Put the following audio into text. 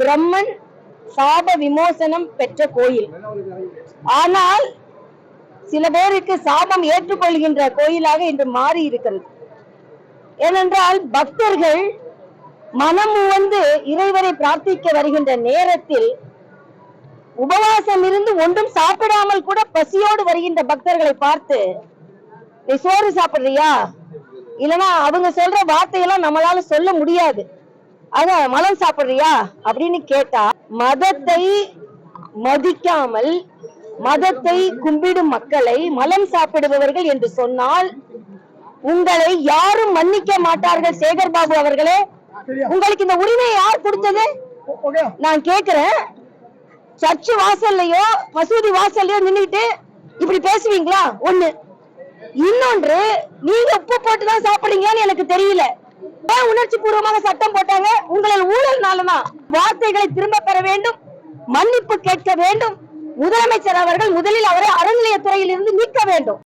பிரம்மன் சாப விமோசனம் பெற்ற கோயில். ஆனால் சில பேருக்கு சாபம் ஏற்றுக்கொள்கின்ற கோயிலாக இன்று மாறி இருக்கிறது. ஏனென்றால் பக்தர்கள் மனம் வந்து இறைவரை பிரார்த்திக்க வருகின்ற நேரத்தில் உபவாசம் இருந்து ஒன்றும் சாப்பிடாமல் கூட பசியோடு வருகின்ற பக்தர்களை பார்த்து நீ சோறு சாப்பிடுறியா? இல்லனா அவங்க சொல்ற வார்த்தையெல்லாம் நம்மளால சொல்ல முடியாது. அத மலம் சாப்பிடுறியா? அப்படின்னு கேட்டா மதத்தை மதிக்காமல் மதத்தை கும்பிடும் மக்களை மலம் சாப்பிடுபவர்கள் என்று சொன்னால் உங்களை யாரும் மன்னிக்க மாட்டார்கள் சேகர் பாபு அவர்களே. உங்களுக்கு இந்த உரிமையை யார் கொடுத்தது? நான் கேக்குறேன். சர்ச்சு வாசல்லையோ மசூதி வாசல்லையோ நின்னுட்டு இப்படி பேசுவீங்களா? ஒண்ணு. இன்னொன்று நீங்க உப்பு போட்டு தான் சாப்பிடுறீங்கன்னு எனக்கு தெரியல. ஏன் உணர்ச்சி பூர்வமாக சட்டம் போட்டாங்க? உங்களின் ஊழல்னாலதான் வார்த்தைகளை திரும்ப பெற வேண்டும் மன்னிப்பு கேட்க வேண்டும் முதலமைச்சர் அவர்கள் முதலில் அவரை அறநிலையத்துறையில் இருந்து நீக்க வேண்டும்.